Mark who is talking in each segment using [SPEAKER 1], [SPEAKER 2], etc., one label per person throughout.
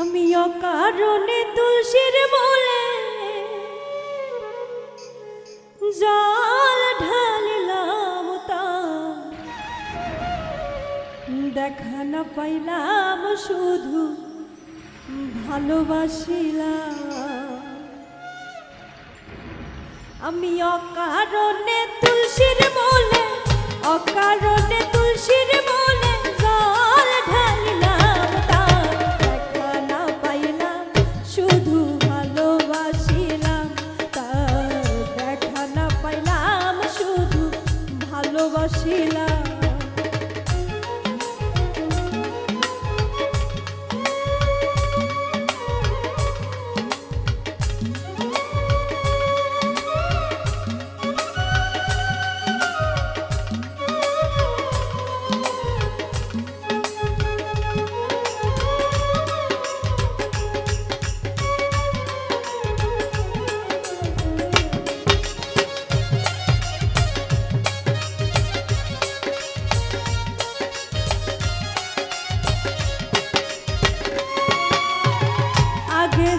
[SPEAKER 1] আমি অকারণে তুলসীর বলে জল ঢালিলাম তার দেখা না পাইলাম, শুধু ভালোবাসিলাম। আমি অকারণে তুলসীর বলে অকারণে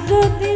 [SPEAKER 1] যদি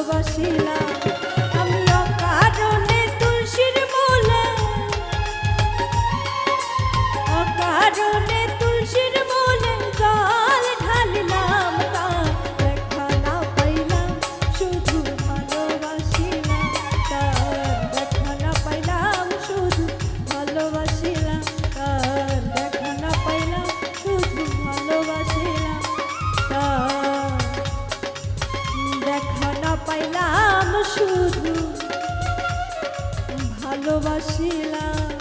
[SPEAKER 1] ভালোবাসিলাম। পাইলাম শুধু ভালোবাসিলাম।